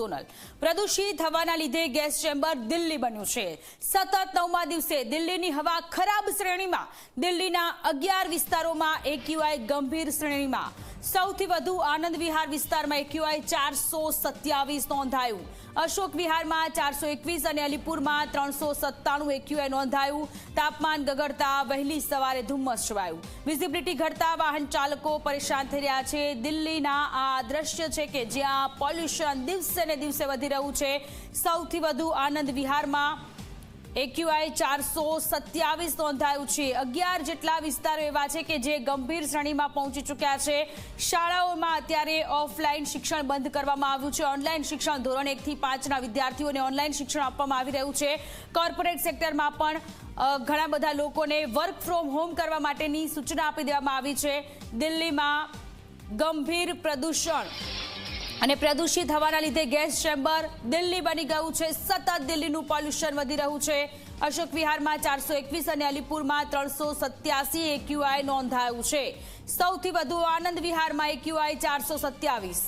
સોનલ. પ્રદૂષિત હવાના લીધે ગેસ ચેમ્બર દિલ્હી બન્યું છે. સતત નવમા દિવસે દિલ્હીની હવા ખરાબ શ્રેણીમાં, દિલ્હીના અગિયાર વિસ્તારોમાં એક્યુઆઈ ગંભીર શ્રેણીમાં. સૌથી વધુ આનંદ વિહાર વિસ્તારમાં એક્યુઆઈ ચારસો સત્યાવીસ નોંધાયું. અશોક વિહારમાં ચારસો એકવીસ અને અલીપુરમાં ત્રણસો સત્તાણું એક્યુઆઈ નોંધાયું. તાપમાન ગગડતા વહેલી સવારે ધુમ્મસ છવાયું. વિઝિબિલિટી ઘટતા વાહન ચાલકો પરેશાન થઈ રહ્યા છે. દિલ્હીના આ દ્રશ્ય છે કે જ્યાં પોલ્યુશન દિવસે ને દિવસે વધી રહ્યું છે. સૌથી વધુ આનંદ વિહારમાં એક્યુઆઈ ચારસો સત્યાવીસ નોંધાયું છે. અગિયાર જેટલા વિસ્તારો એવા છે કે જે ગંભીર શ્રેણીમાં પહોંચી ચૂક્યા છે. શાળાઓમાં અત્યારે ઓફલાઈન શિક્ષણ બંધ કરવામાં આવ્યું છે. ઓનલાઈન શિક્ષણ ધોરણ એકથી પાંચના વિદ્યાર્થીઓને ઓનલાઈન શિક્ષણ આપવામાં આવી રહ્યું છે. કોર્પોરેટ સેક્ટરમાં પણ ઘણા બધા લોકોને વર્ક ફ્રોમ હોમ કરવા માટેની સૂચના આપી દેવામાં આવી છે. દિલ્હીમાં ગંભીર પ્રદૂષણ. અને પ્રદૂષિત હવાના લીધે ગેસ ચેમ્બર દિલ્હી બની ગયું છે. સતત દિલ્હીનું પોલ્યુશન વધી રહ્યું છે. અશોક વિહારમાં ચારસો એકવીસ અને અલીપુરમાં ત્રણસો સત્યાસી એક્યુઆઈ નોંધાયું છે. સૌથી વધુ આનંદ વિહારમાં એક્યુઆઈ ચારસો સત્યાવીસ.